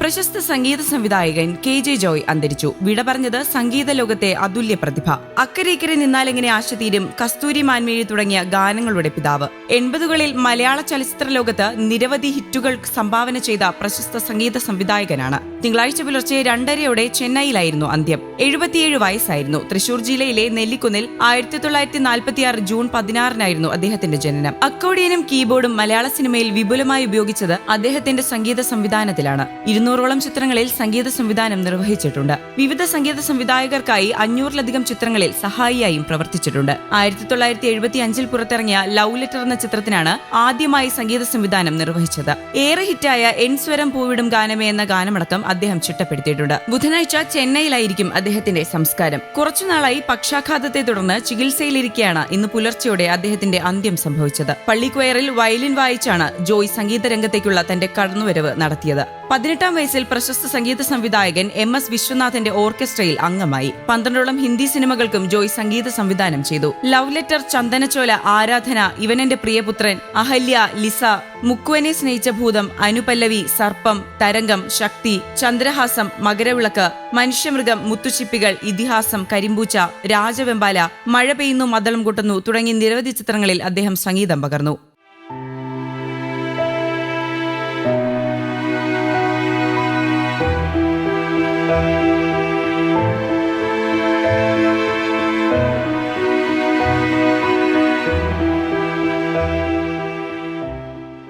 പ്രശസ്ത സംഗീത സംവിധായകൻ K J Joy അന്തരിച്ചു. വിട പറഞ്ഞത് സംഗീത ലോകത്തെ അതുല്യ പ്രതിഭ. അക്കരെ ഇക്കരെ നിന്നാലെങ്ങനെ ആശതീരും കസ്തൂരി മാൻമേഴി തുടങ്ങിയ ഗാനങ്ങളുടെ പിതാവ്. എൺപതുകളിൽ മലയാള ചലച്ചിത്ര ലോകത്ത് നിരവധി ഹിറ്റുകൾ സംഭാവന ചെയ്ത പ്രശസ്ത സംഗീത സംവിധായകനാണ്. തിങ്കളാഴ്ച പുലർച്ചെ രണ്ടരയോടെ ചെന്നൈയിലായിരുന്നു അന്ത്യം. എഴുപത്തിയേഴ് വയസ്സായിരുന്നു. തൃശൂർ ജില്ലയിലെ നെല്ലിക്കുന്നിൽ ആയിരത്തി തൊള്ളായിരത്തി നാൽപ്പത്തിയാറ് ജൂൺ പതിനാറിനായിരുന്നു അദ്ദേഹത്തിന്റെ ജനനം. അക്കോഡിയനും കീബോർഡും മലയാള സിനിമയിൽ വിപുലമായി ഉപയോഗിച്ചത് അദ്ദേഹത്തിന്റെ സംഗീത സംവിധാനത്തിലാണ്. ഇരുന്നൂറോളം ചിത്രങ്ങളിൽ സംഗീത സംവിധാനം നിർവഹിച്ചിട്ടുണ്ട്. വിവിധ സംഗീത സംവിധായകർക്കായി അഞ്ഞൂറിലധികം ചിത്രങ്ങളിൽ സഹായിയായും പ്രവർത്തിച്ചിട്ടുണ്ട്. ആയിരത്തി തൊള്ളായിരത്തി എഴുപത്തി അഞ്ചിൽ പുറത്തിറങ്ങിയ ലവ് ലെറ്റർ എന്ന ചിത്രത്തിനാണ് ആദ്യമായി സംഗീത സംവിധാനം നിർവഹിച്ചത്. ഏറെ ഹിറ്റായ എൻ സ്വരം പൂവിടും ഗാനമേ എന്ന ഗാനമടക്കം അദ്ദേഹം ചിട്ടപ്പെടുത്തിയിട്ടുണ്ട്. ബുധനാഴ്ച ചെന്നൈയിലായിരിക്കും അദ്ദേഹത്തിന്റെ സംസ്കാരം. കുറച്ചുനാളായി പക്ഷാഘാതത്തെ തുടർന്ന് ചികിത്സയിലിരിക്കെയാണ് ഇന്ന് പുലർച്ചെയോടെ അദ്ദേഹത്തിന്റെ അന്ത്യം സംഭവിച്ചത്. പള്ളിക്വയറിൽ വയലിൻ വായിച്ചാണ് ജോയ് സംഗീത രംഗത്തേക്കുള്ള തന്റെ കടന്നുവരവ് നടത്തിയത്. പതിനെട്ടാം വയസ്സിൽ പ്രശസ്ത സംഗീത സംവിധായകൻ എം എസ് വിശ്വനാഥന്റെ ഓർക്കസ്ട്രയിൽ അംഗമായി. പന്ത്രണ്ടോളം ഹിന്ദി സിനിമകൾക്കും ജോയ് സംഗീത സംവിധാനം ചെയ്തു. ലവ് ലെറ്റർ ചന്ദനച്ചോല ആരാധന ഇവനെന്റെ പ്രിയപുത്രൻ അഹല്യ ലിസ മുക്കുവനെ സ്നേഹിച്ച ഭൂതം അനുപല്ലവി സർപ്പം തരംഗം ശക്തി ചന്ദ്രഹാസം മകരവിളക്ക് മനുഷ്യമൃഗം മുത്തുച്ചിപ്പികൾ ഇതിഹാസം കരിമ്പൂച്ച രാജവെമ്പാല മഴ പെയ്യുന്നു മദളം കൂട്ടുന്നു തുടങ്ങി നിരവധി ചിത്രങ്ങളിൽ അദ്ദേഹം സംഗീതം പകർന്നു.